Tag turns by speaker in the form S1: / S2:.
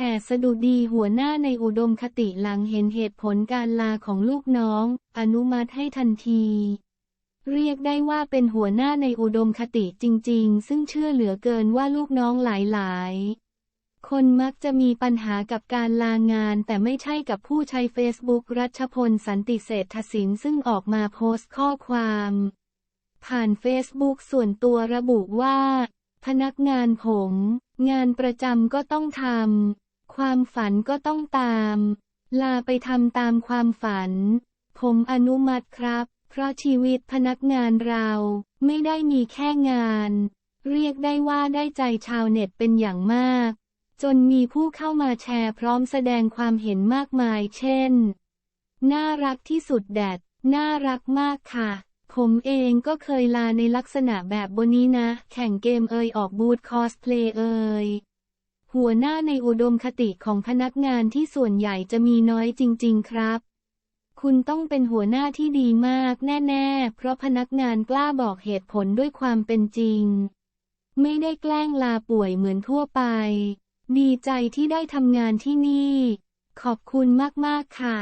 S1: แห่สดุดีหัวหน้าในอุดมคติหลังเห็นเหตุผลการลาของลูกน้อง อนุมัติให้ทันที เรียกได้ว่าเป็นหัวหน้าในอุดมคติจริง ๆ ซึ่งเชื่อเหลือเกินว่าลูกน้องหลายๆ คนมักจะมีปัญหากับการลางาน แต่ไม่ใช่กับผู้ใช้เฟซบุ๊กรัชพลสันติเศรษฐศิลป์ซึ่งออกมาโพสต์ข้อความ ผ่านเฟซบุ๊กส่วนตัวระบุว่า พนักงานผม งานประจำก็ต้องทำ ความฝันก็ต้องตาม ลาไปทำตามความฝัน ผมอนุมัติครับ เพราะชีวิตพนักงานเราไม่ได้มีแค่งาน เรียกได้ว่าได้ใจชาวเน็ตเป็นอย่างมาก จนมีผู้เข้ามาแชร์พร้อมแสดงความเห็นมากมาย เช่น น่ารักที่สุดแดด น่ารักมากค่ะผมเองก็เคยลาในลักษณะแบบบนนี้นะ แข่งเกมเอยออกบูธคอสเพลย์เอย หัวหน้าในอุดมคติของพนักงานที่ส่วนใหญ่จะมีน้อยจริง ๆ ครับ คุณต้องเป็นหัวหน้าที่ดีมากแน่ ๆ เพราะพนักงานกล้าบอกเหตุผลด้วยความเป็นจริง ไม่ได้แกล้งลาป่วยเหมือนทั่วไป ดีใจที่ได้ทำงานที่นี่ ขอบคุณมาก ๆ ค่ะ